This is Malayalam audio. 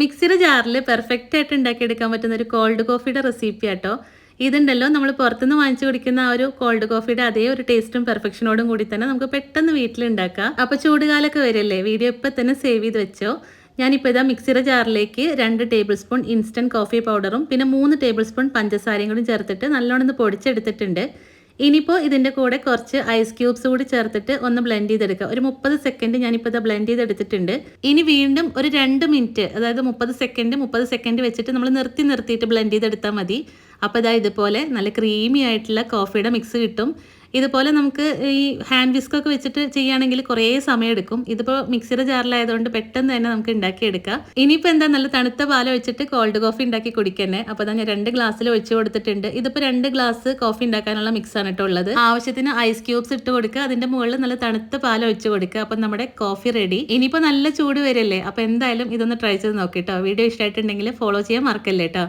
മിക്സിയുടെ ജാറിൽ പെർഫെക്റ്റ് ആയിട്ട് ഉണ്ടാക്കിയെടുക്കാൻ പറ്റുന്ന ഒരു കോൾഡ് കോഫിയുടെ റെസിപ്പി ആട്ടോ. ഇതുണ്ടല്ലോ നമ്മൾ പുറത്തുനിന്ന് വാങ്ങിച്ചു കുടിക്കുന്ന ആ ഒരു കോൾഡ് കോഫിയുടെ അതേ ഒരു ടേസ്റ്റും പെർഫെക്ഷനോടും കൂടി തന്നെ നമുക്ക് പെട്ടെന്ന് വീട്ടിൽ ഉണ്ടാക്കാം. അപ്പോൾ ചൂടുകാലൊക്കെ വരില്ലേ വീഡിയോ ഇപ്പൊ തന്നെ സേവ് ചെയ്ത് വെച്ചോ. ഞാനിപ്പോൾ ഇതാ മിക്സിയുടെ ജാറിലേക്ക് രണ്ട് ടേബിൾ സ്പൂൺ ഇൻസ്റ്റന്റ് കോഫി പൗഡറും പിന്നെ മൂന്ന് ടേബിൾ സ്പൂൺ പഞ്ചസാരയും കൂടി ചേർത്തിട്ട് നല്ലോണം പൊടിച്ചെടുത്തിട്ടുണ്ട്. ഇനിയിപ്പോൾ ഇതിന്റെ കൂടെ കുറച്ച് ഐസ് ക്യൂബ്സ് കൂടി ചേർത്തിട്ട് ഒന്ന് ബ്ലെൻഡ് ചെയ്തെടുക്കുക ഒരു മുപ്പത് സെക്കൻഡ് ഞാനിപ്പോൾ ഇത് ബ്ലെൻഡ് ചെയ്തെടുത്തിട്ടുണ്ട്. ഇനി വീണ്ടും ഒരു രണ്ട് മിനിറ്റ് അതായത് മുപ്പത് സെക്കൻഡ് മുപ്പത് സെക്കൻഡ് വെച്ചിട്ട് നമ്മൾ നിർത്തി നിർത്തിയിട്ട് ബ്ലെൻഡ് ചെയ്തെടുത്താൽ മതി. അപ്പോൾ ഇതാ ഇതുപോലെ നല്ല ക്രീമി ആയിട്ടുള്ള കോഫിയുടെ മിക്സ് കിട്ടും. ഇതുപോലെ നമുക്ക് ഈ ഹാൻഡ് വിസ്കൊക്കെ വെച്ചിട്ട് ചെയ്യുകയാണെങ്കിൽ കുറേ സമയം എടുക്കും. ഇതിപ്പോൾ മിക്സിയുടെ ജാറിലായതുകൊണ്ട് പെട്ടെന്ന് തന്നെ നമുക്ക് ഉണ്ടാക്കിയെടുക്കാം. ഇനിയിപ്പോൾ എന്താ നല്ല തണുത്ത പാൽ വെച്ചിട്ട് കോൾഡ് കോഫി ഉണ്ടാക്കി കുടിക്കന്നെ. അപ്പോൾ ഞാൻ രണ്ട് ഗ്ലാസ്സിൽ ഒഴിച്ചു കൊടുത്തിട്ടുണ്ട്. ഇതിപ്പോൾ രണ്ട് ഗ്ലാസ് കോഫി ഉണ്ടാക്കാനുള്ള മിക്സ് ആണ് കേട്ടോ ഉള്ളത്. ആവശ്യത്തിന് ഐസ് ക്യൂബ്സ് ഇട്ട് കൊടുക്കുക. അതിന്റെ മുകളിൽ നല്ല തണുത്ത പാൽ ഒഴിച്ചു കൊടുക്കുക. അപ്പം നമ്മുടെ കോഫി റെഡി ഇനിയിപ്പോൾ നല്ല ചൂട് വരല്ലേ? അപ്പോൾ എന്തായാലും ഇതൊന്ന് ട്രൈ ചെയ്ത് നോക്കിട്ടോ വീഡിയോ ഇഷ്ടമായിട്ടുണ്ടെങ്കിൽ ഫോളോ ചെയ്യാൻ മറക്കല്ലേ കേട്ടോ